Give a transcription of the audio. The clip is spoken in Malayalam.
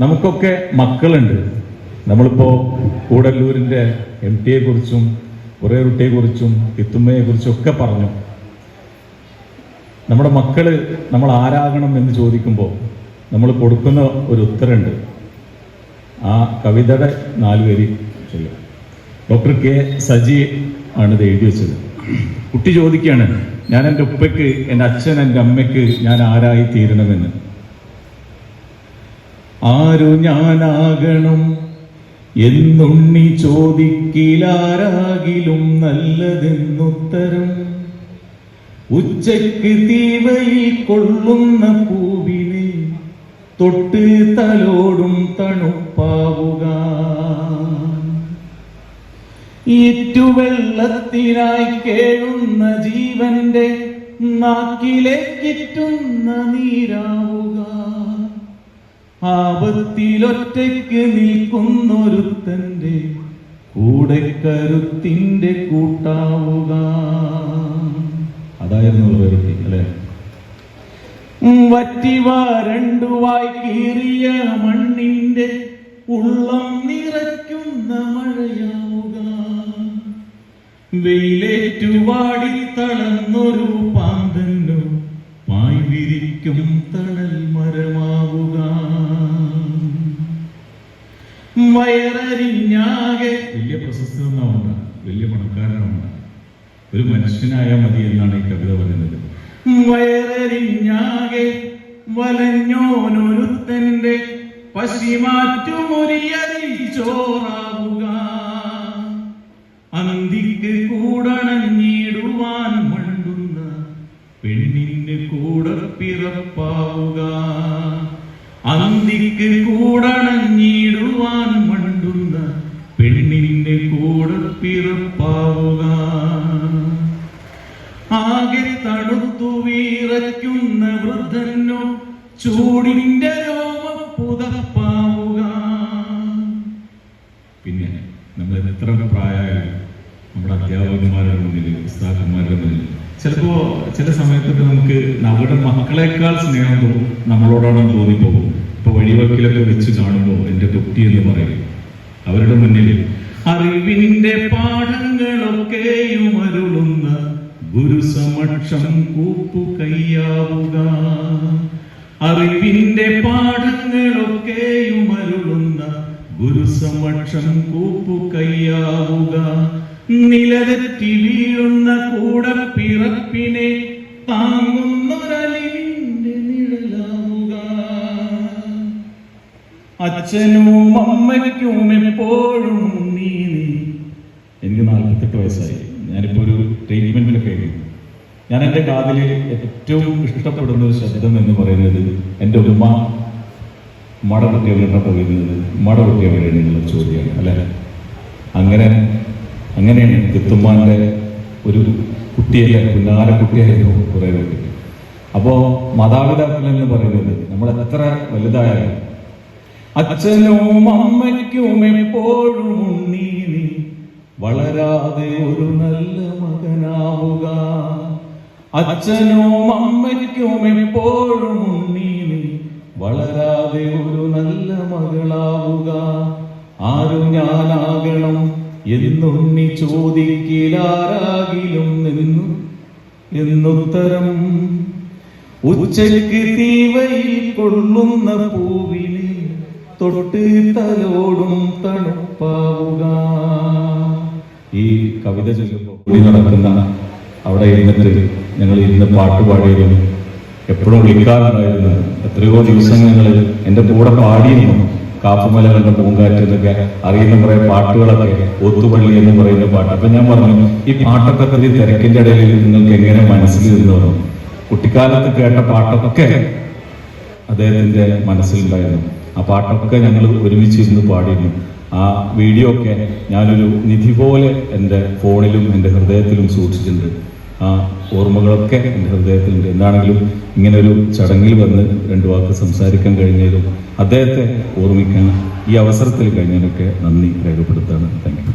നമുക്കൊക്കെ മക്കളുണ്ട്. നമ്മളിപ്പോ കൂടല്ലൂരിന്റെ എം ടിയെ കുറിച്ചും കുറേ കുട്ടിയെ കുറിച്ചും കിത്തുമ്മയെ കുറിച്ചും ഒക്കെ പറഞ്ഞു. നമ്മുടെ മക്കൾ നമ്മൾ ആരാകണം എന്ന് ചോദിക്കുമ്പോൾ നമ്മൾ കൊടുക്കുന്ന ഒരു ഉത്തരമുണ്ട്. ആ കവിതയുടെ നാലുപേരി ഡോക്ടർ കെ സജി ആണ് ഇത് എഴുതി വെച്ചത്. കുട്ടി ചോദിക്കുകയാണ് ഞാൻ എന്റെ ഉപ്പയ്ക്ക് എന്റെ അച്ഛൻ എന്റെ അമ്മയ്ക്ക് ഞാൻ ആരായി തീരണമെന്ന്? ആരു ഞാനാകണം? എന്നുണ്ണി ചോദിക്കിലാരാകിലും നല്ലതെന്നുത്തരം. ഉച്ചയ്ക്ക് തീവയിൽ കൊള്ളുന്ന പൂവിനെ തൊട്ട് തലോടും തണുപ്പാവുക. ഈറ്റുവെള്ളത്തിനായി കേഴുന്ന ജീവന്റെ നാക്കിലേക്കിറ്റുന്ന നീരാവുക. ആപത്തിലൊറ്റയ്ക്ക് നിൽക്കുന്നൊരുത്തന്റെ കൂടെ കരുത്തിന്റെ കൂട്ടാവുക. അതായിരുന്നു അല്ലെ? രണ്ടു വായി കീറിയ മണ്ണിന്റെ ഉള്ളം നിറയ്ക്കുന്ന മഴയാവുക. വെയിലേറ്റുവാടി തളർന്നൊരു പാന്തന്നു പായ് വിരിക്കും തണൽ വയറരിഞ്ഞാകെ. വലിയ പ്രശസ്തനാവണ്ട വലിയ പണക്കാരനാവണ്ട ഒരു മനുഷ്യനായാൽ മതി എന്നാണ് ഈ കവിത പറയുന്നത്. വയറരിഞ്ഞാകെ വലഞ്ഞോനൊരുത്തന്റെ പശിമാറ്റുമുറിയതിൽ ചോറാവുക. അന്തിക്ക് കൂടണഞ്ഞിടുവാൻ മണ്ടുന്ന പെണ്ണിന് കൂടെ പിറപ്പാവുക അന്തിക്ക് കൂടണഞ്ഞിടുവാൻ വീറയ്ക്കുന്ന വൃദ്ധനോ ചൂടിന്റെ രോമം പുതപ്പാവുക. പിന്നെ നമ്മൾ എത്ര പ്രായമായാലും നമ്മുടെ അധ്യാപകന്മാരുടെ മുന്നിൽ ഉസ്താദന്മാരുടെ മുന്നിൽ ചിലപ്പോ ചില സമയത്തൊക്കെ നമുക്ക് നമ്മുടെ മക്കളെക്കാൾ സ്നേഹം തോന്നും നമ്മളോടാണെന്ന് തോന്നിപ്പോകും. ഇപ്പൊ വഴിവക്കിലൊക്കെ വെച്ച് കാണുമ്പോൾ എന്റെ കുട്ടി എന്ന് പറയും. അവരുടെ മുന്നിൽ അറിവിന്റെ പാഠങ്ങളൊക്കെ ഗുരുസമക്ഷം കൂപ്പു കയ്യാവുക അറിവിന്റെ പാഠങ്ങളൊക്കെയും അരുളുന്ന ഗുരുസമക്ഷം കൂപ്പു കയ്യാവുക നിലതെറ്റി വീഴുന്ന കൂടെ പിറപ്പിനെ താങ്ങുന്നൊരലിവിന്റെ നിഴലാവുക. അച്ഛനും അമ്മയ്ക്കും എപ്പോഴും നീ. എനിക്ക് നാൽപ്പത്തെട്ട് വയസ്സായി. ഞാനിപ്പോ ഒരു ട്രീറ്റ്മെന്റിലൊക്കെ ആയിരുന്നു ഞാൻ എന്റെ കാതിൽ ഏറ്റവും ഇഷ്ടപ്പെടുന്ന ഒരു ശബ്ദം എന്ന് പറയുന്നത് എന്റെ ഉമ്മ മട കുട്ടിയവരുടെ പറയുന്നത് മട കുട്ടിയവരുടെ ചോദ്യമാണ് അല്ലെ? അങ്ങനെ അങ്ങനെയാണ് ദത്തുമ്മാന്റെ ഒരു കുട്ടിയല്ലേ പുന്നാര കുട്ടിയായിരുന്നു കുറേ കുട്ടി അപ്പോൾ മാതാപിതാക്കൾ എന്ന് പറയുന്നത് നമ്മൾ എത്ര വലുതായാലും അച്ഛനും അമ്മയ്ക്കും എപ്പോഴും നീ വളരാതെ ഒരു നല്ല മകനാവുക. അച്ഛനും അമ്മയ്ക്കും എപ്പോഴും നീ വളരാതെ ഒരു നല്ല മകളാവുക. ആരും ഞാനാകണം എന്നുണ്ണി ചോദിക്കിലാരാകിലും നിന്നു എന്നുത്തരം. ഉച്ചയ്ക്ക് തീവയിൽ കൊള്ളുന്ന പൂവിനെ തൊട്ട് തലോടും തണുപ്പാവുക. ഈ കവിത ചൊല്ലുമ്പോൾ നടക്കുന്ന അവിടെ ഇരുന്നിട്ട് ഞങ്ങൾ ഇന്ന് പാട്ട് എപ്പോഴും വിളിക്കാറുണ്ടായിരുന്നു. എത്രയോ ദിവസങ്ങളിൽ എന്റെ കൂടെ പാടിയിരുന്നു. കാപ്പുമല കണ്ട പൂങ്കാറ്റ് എന്നൊക്കെ അറിയുന്ന കുറേ പാട്ടുകളൊക്കെ ഒത്തുപള്ളി എന്ന് പറയുന്ന പാട്ട്. അപ്പൊ ഞാൻ പറഞ്ഞു ഈ പാട്ടൊക്കെ പ്രതി തിരക്കിന്റെ ഇടയിൽ നിങ്ങൾക്ക് എങ്ങനെ മനസ്സിൽ നിന്നു കുട്ടിക്കാലത്ത് കേട്ട പാട്ടൊക്കെ അദ്ദേഹത്തിന്റെ മനസ്സിലുണ്ടായിരുന്നു. ആ പാട്ടൊക്കെ ഞങ്ങൾ ഒരുമിച്ച് ഇരുന്ന് പാടിയിരുന്നു. ആ വീഡിയോ ഒക്കെ ഞാനൊരു നിധി പോലെ എന്റെ ഫോണിലും എന്റെ ഹൃദയത്തിലും സൂക്ഷിച്ചിട്ടുണ്ട്. ആ ഓർമ്മകളൊക്കെ എന്റെ ഹൃദയത്തിലുണ്ട്. എന്താണെങ്കിലും ഇങ്ങനെ ഒരു ചടങ്ങിൽ വന്ന് രണ്ടു വാക്ക് സംസാരിക്കാൻ കഴിഞ്ഞതിലും അദ്ദേഹത്തെ ഓർമ്മിക്കാൻ ഈ അവസരത്തിൽ കഴിഞ്ഞതിനൊക്കെ നന്ദി രേഖപ്പെടുത്താണ് താങ്ക്